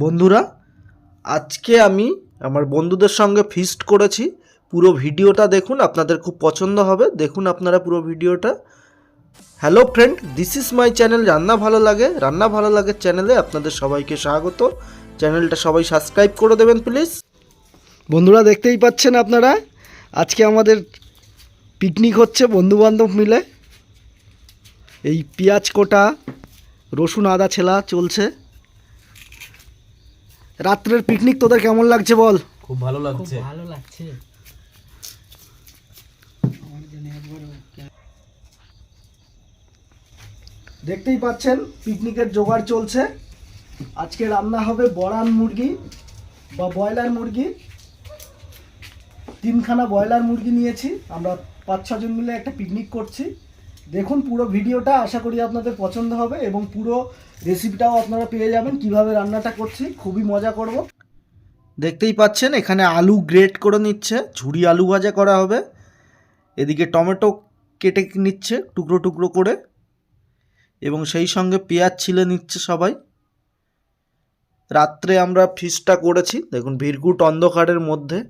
বন্ধুরা, আজকে আমি আমার বন্ধুদের সঙ্গে ফিস্ট করেছি। পুরো ভিডিওটা দেখুন, আপনাদের খুব পছন্দ হবে। দেখুন আপনারা পুরো ভিডিওটা। Hello friend this is my channel রান্না ভালো লাগে? রান্না ভালো লাগে চ্যানেলে আপনাদের সবাইকে স্বাগত। চ্যানেলটা সবাই সাবস্ক্রাইব করে দেবেন প্লিজ বন্ধুরা, দেখতেই পাচ্ছেন আপনারা, আজকে আমাদের পিকনিক হচ্ছে বন্ধুবান্ধব মিলে। এই পেঁয়াজ কোটা, রসুন আদা ছেলা চলছে। রাত্রের পিকনিক তোদের কেমন লাগছে বল? খুব ভালো লাগছে। ভালো লাগছে। দেখতেই পাচ্ছেন পিকনিকের জোগাড় চলছে। আজকে রান্না হবে বড়ান মুরগি বা ব্রয়লার মুরগি। তিনখানা ব্রয়লার মুরগি নিয়েছি। আমরা পাঁচ ছজন মিলে একটা পিকনিক করছি। দেখুন, পুরো ভিডিওটা আশা করি আপনাদের পছন্দ হবে এবং পুরো রেসিপিটাও আপনারা পেয়ে যাবেন। কীভাবে রান্নাটা করছি, খুবই মজা করব। দেখতেই পাচ্ছেন, এখানে আলু গ্রেট করে নিচ্ছে ঝুড়ি আলু ভাজা করা হবে। এদিকে টমেটো কেটে নিচ্ছে, টুকরো টুকরো করে। এবং সেই সঙ্গে পেঁয়াজ ছিলে নিচ্ছে সবাই। রাত্রে আমরা ফিসটা করেছি, দেখুন ভিরগুট অন্ধকারের মধ্যে,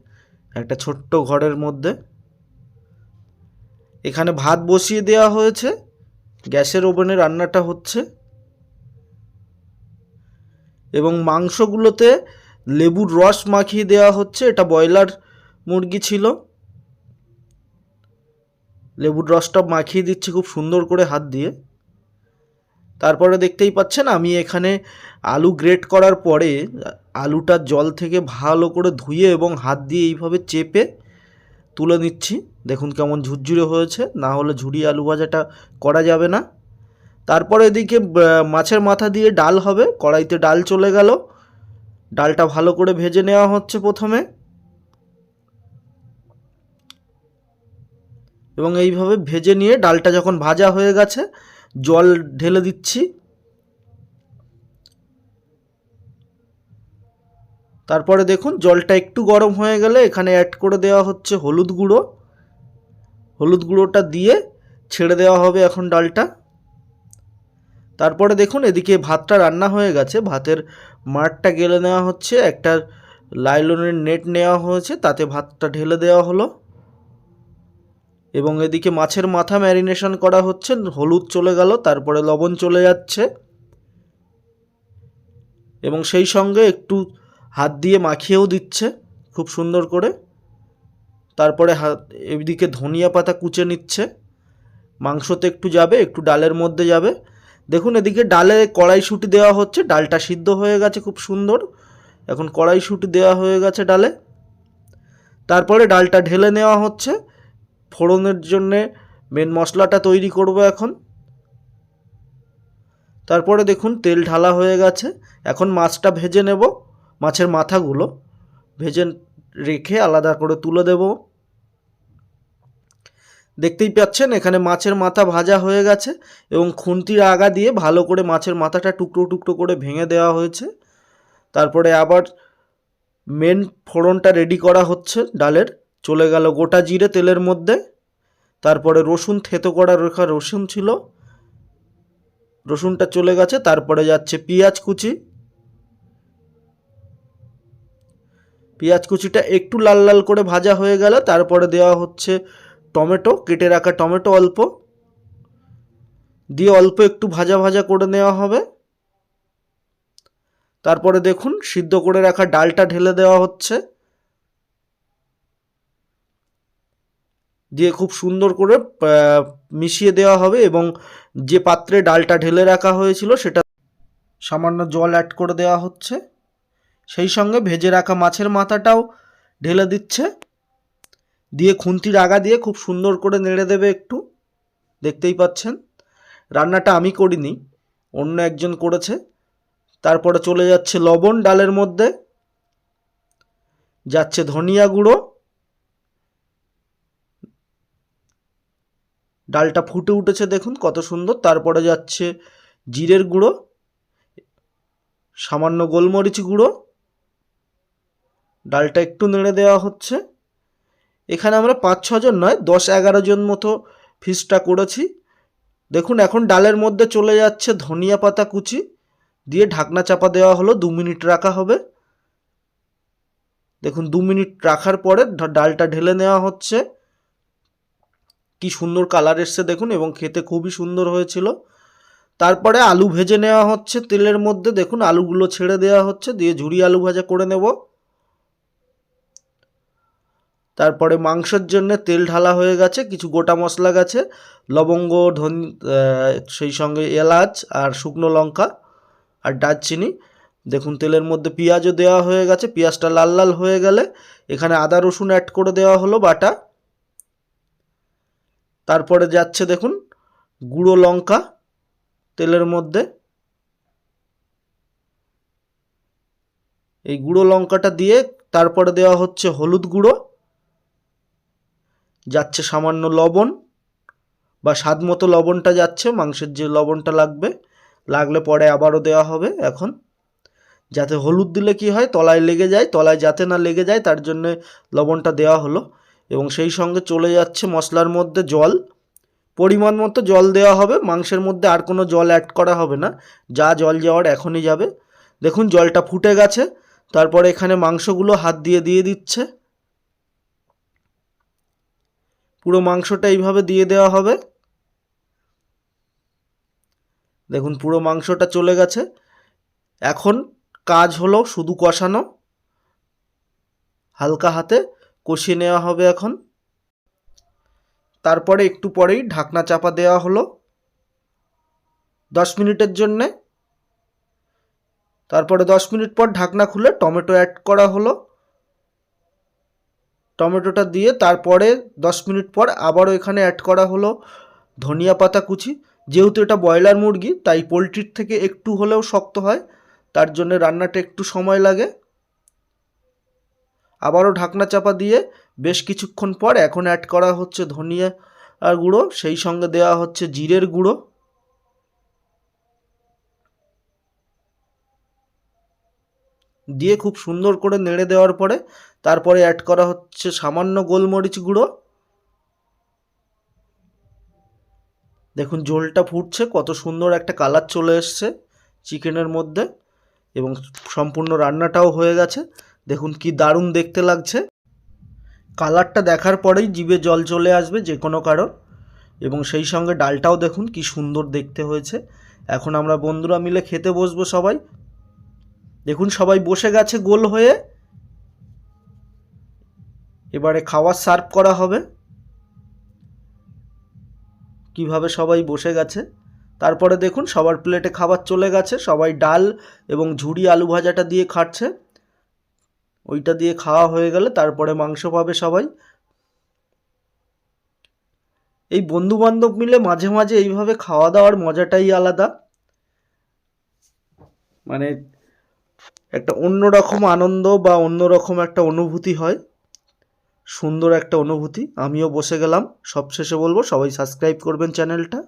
একটা ছোট্ট ঘরের মধ্যে। এখানে ভাত বসিয়ে দেওয়া হয়েছে। গ্যাসের ওভেনে রান্নাটা হচ্ছে। এবং মাংসগুলোতে লেবুর রস মাখিয়ে দেওয়া হচ্ছে। এটা ব্রয়লার মুরগি ছিল। লেবুর রসটা মাখিয়ে দিচ্ছে খুব সুন্দর করে হাত দিয়ে। তারপরে দেখতেই পাচ্ছেন, আমি এখানে আলু গ্রেট করার পরে আলুটা জল থেকে ভালো করে ধুয়ে এবং হাত দিয়ে এইভাবে চেপে তুলে নিচ্ছি। দেখুন কেমন ঝুরঝুরে হয়েছে। না হলে ঝুরি আলু ভাজাটা করা যাবে না। তারপরে এদিকে মাছের মাথা দিয়ে ডাল হবে। কড়াইতে ডাল চলে গেল। ডালটা ভালো করে ভেজে নেওয়া হচ্ছে প্রথমে। এবং এইভাবে ভেজে নিয়ে ডালটা যখন ভাজা হয়ে গেছে, জল ঢেলে দিচ্ছি। তারপরে দেখুন, জলটা একটু গরম হয়ে গেলে এখানে অ্যাড করে দেওয়া হচ্ছে হলুদ গুঁড়ো। হলুদ গুঁড়োটা দিয়ে ছেড়ে দেওয়া হবে এখন ডালটা। তারপরে দেখুন, এদিকে ভাতটা রান্না হয়ে গেছে। ভাতের মাঠটা গেলে নেওয়া হচ্ছে, একটা লাইলনের নেট নেওয়া হয়েছে, তাতে ভাতটা ঢেলে দেওয়া হলো। এবং এদিকে মাছের মাথা ম্যারিনেশন করা হচ্ছে, হলুদ চলে গেল, তারপরে লবণ চলে যাচ্ছে। এবং সেই সঙ্গে একটু হাত দিয়ে মাখিয়েও দিচ্ছে খুব সুন্দর করে। তারপরে হাত, এদিকে ধনিয়া পাতা কুচে নিচ্ছে। মাংসতে একটু যাবে, একটু ডালের মধ্যে যাবে। দেখুন, এদিকে ডালে কড়াইশুঁটি দেওয়া হচ্ছে, ডালটা সিদ্ধ হয়ে গেছে খুব সুন্দর। এখন কড়াইশুঁটি দেওয়া হয়ে গেছে ডালে। তারপরে ডালটা ঢেলে নেওয়া হচ্ছে। ফোড়নের জন্যে মেন মশলাটা তৈরি করব এখন। তারপরে দেখুন, তেল ঢালা হয়ে গেছে। এখন মাছটা ভেজে নেব। মাছের মাথাগুলো ভেজে রেখে আলাদা করে তুলে দেব। দেখতেই পাচ্ছেন, এখানে মাছের মাথা ভাজা হয়ে গেছে এবং খুন্তির আগা দিয়ে ভালো করে মাছের মাথাটা টুকরো টুকরো করে ভেঙে দেওয়া হয়েছে। তারপরে আবার মেন ফোড়নটা রেডি করা হচ্ছে ডালের। চলে গেল গোটা জিরে তেলের মধ্যে। তারপরে রসুন, থেতো করা রেখা রসুন ছিল। রসুনটা চলে গেছে, তারপরে যাচ্ছে পেঁয়াজ কুচি। পেঁয়াজ কুচিটা একটু লাল লাল করে ভাজা হয়ে গেল, তারপরে দেওয়া হচ্ছে টমেটো, কেটে রাখা টমেটো অল্প। দিয়ে অল্প একটু ভাজা ভাজা করে নেওয়া হবে। তারপরে দেখুন, সিদ্ধ করে রাখা ডালটা ঢেলে দেওয়া হচ্ছে। দিয়ে খুব সুন্দর করে মিশিয়ে দেওয়া হবে এবং যে পাত্রে ডালটা ঢেলে রাখা হয়েছিল সেটা সামান্য জল অ্যাড করে দেওয়া হচ্ছে। সেই সঙ্গে ভেজে রাখা মাছের মাথাটাও ঢেলে দিচ্ছে। দিয়ে খুন্তির আগা দিয়ে খুব সুন্দর করে নেড়ে দেবে একটু। দেখতেই পাচ্ছেন, রান্নাটা আমি করিনি, অন্য একজন করেছে। তারপরে চলে যাচ্ছে লবণ ডালের মধ্যে। যাচ্ছে ধনিয়া গুঁড়ো। ডালটা ফুটে উঠেছে দেখুন কত সুন্দর। তারপরে যাচ্ছে জিরের গুঁড়ো, সামান্য গোলমরিচ গুঁড়ো। ডালটা একটু নেড়ে দেওয়া হচ্ছে। এখানে আমরা পাঁচ ছজন নয়, দশ, এগারো জন মতো ফিসটা করেছি। দেখুন, এখন ডালের মধ্যে চলে যাচ্ছে ধনিয়া পাতা কুচি। দিয়ে ঢাকনা চাপা দেওয়া হলো, দু মিনিট রাখা হবে। দেখুন, দু মিনিট রাখার পরে ডালটা ঢেলে নেওয়া হচ্ছে। কি সুন্দর কালার এসছে, দেখুন, এবং খেতে খুবই সুন্দর হয়েছিল। তারপরে আলু ভেজে নেওয়া হচ্ছে তেলের মধ্যে। দেখুন, আলুগুলো ছেড়ে দেওয়া হচ্ছে। দিয়ে ঝুরি আলু ভাজা করে নেব। তারপরে মাংসের জন্য তেল ঢালা হয়ে গেছে, কিছু গোটা মশলা গেছে, লবঙ্গ, ধন সেই সঙ্গে এলাচ আর শুকনো লঙ্কা আর দারচিনি। দেখুন, তেলের মধ্যে পেঁয়াজও দেওয়া হয়ে গেছে, পেঁয়াজটা লাল লাল হয়ে গেলে এখানে আদা রসুন অ্যাড করে দেওয়া হলো বাটা। তারপরে যাচ্ছে দেখুন, গুঁড়ো লঙ্কা তেলের মধ্যে। এই গুঁড়ো লঙ্কাটা দিয়ে তারপরে দেওয়া হচ্ছে হলুদ গুঁড়ো। যাচ্ছে সামান্য লবণ বা স্বাদ মতো লবণটা যাচ্ছে, মাংসের যে লবণটা লাগবে, লাগলে পরে আবারও দেওয়া হবে এখন। যাতে হলুদ দিলে কি হয়, তলায় লেগে যায়, তলায় যাতে না লেগে যায়, তার জন্য লবণটা দেওয়া হলো। এবং সেই সঙ্গে চলে যাচ্ছে মশলার মধ্যে জল। পরিমাণ মতো জল দেওয়া হবে, মাংসের মধ্যে আর কোনো জল অ্যাড করা হবে না। যা জল যাওয়ার এখনই যাবে। দেখুন, জলটা ফুটে গেছে। তারপরে এখানে মাংসগুলো হাত দিয়ে দিয়ে দিচ্ছে। পুরো মাংসটা এইভাবে দিয়ে দেওয়া হবে। দেখুন, পুরো মাংসটা চলে গেছে। এখন কাজ হলো শুধু কষানো। হালকা হাতে কষিয়ে নেওয়া হবে এখন। তারপরে একটু পরেই ঢাকনা চাপা দেওয়া হলো। দশ মিনিটের জন্যে। তারপরে দশ মিনিট পর ঢাকনা খুলে টমেটো অ্যাড করা হলো। টমেটোটা দিয়ে তারপরে দশ মিনিট পর আবারও এখানে অ্যাড করা হলো ধনিয়া পাতা কুচি। যেহেতু এটা ব্রয়লার মুরগি, তাই পোলট্রির থেকে একটু হলেও শক্ত হয়, তার জন্য রান্নাটা একটু সময় লাগে। আবারও ঢাকনা চাপা দিয়ে বেশ কিছুক্ষণ পর এখন অ্যাড করা হচ্ছে ধনিয়া আর গুঁড়ো, সেই সঙ্গে দেওয়া হচ্ছে জিরের গুঁড়ো। দিয়ে খুব সুন্দর করে নেড়ে দেওয়ার পরে তারপরে অ্যাড করা হচ্ছে সামান্য গোলমরিচ গুঁড়ো। দেখুন, ঝোলটা ফুটছে, কত সুন্দর একটা কালার চলে এসছে চিকেনের মধ্যে এবং সম্পূর্ণ রান্নাটাও হয়ে গেছে। দেখুন, কি দারুণ দেখতে লাগছে। কালারটা দেখার পরেই জিভে জল চলে আসবে যে কোনো কারণ এবং সেই সঙ্গে ডালটাও দেখুন, কি সুন্দর দেখতে হয়েছে। এখন আমরা বন্ধুরা মিলে খেতে বসবো সবাই। দেখুন সবাই বসে গেছে গোল হয়ে। এবারে খাবার সার্ভ করা হবে। কীভাবে সবাই বসে গেছে। তারপরে দেখুন সবার প্লেটে খাবার চলে গেছে। সবাই ডাল এবং ঝুড়ি আলু ভাজাটা দিয়ে খাচ্ছে। ওইটা দিয়ে খাওয়া হয়ে গেলে তারপরে মাংস পাবে সবাই। এই বন্ধু বান্ধব মিলে মাঝে মাঝে এইভাবে খাওয়া দাওয়ার মজাটাই আলাদা। মানে একটা অন্যরকম আনন্দ বা অন্যরকম একটা অনুভূতি হয়। সুন্দর একটা অনুভূতি। আমিও বসে গেলাম। সবশেষে বলব, সবাই সাবস্ক্রাইব করবেন চ্যানেলটা।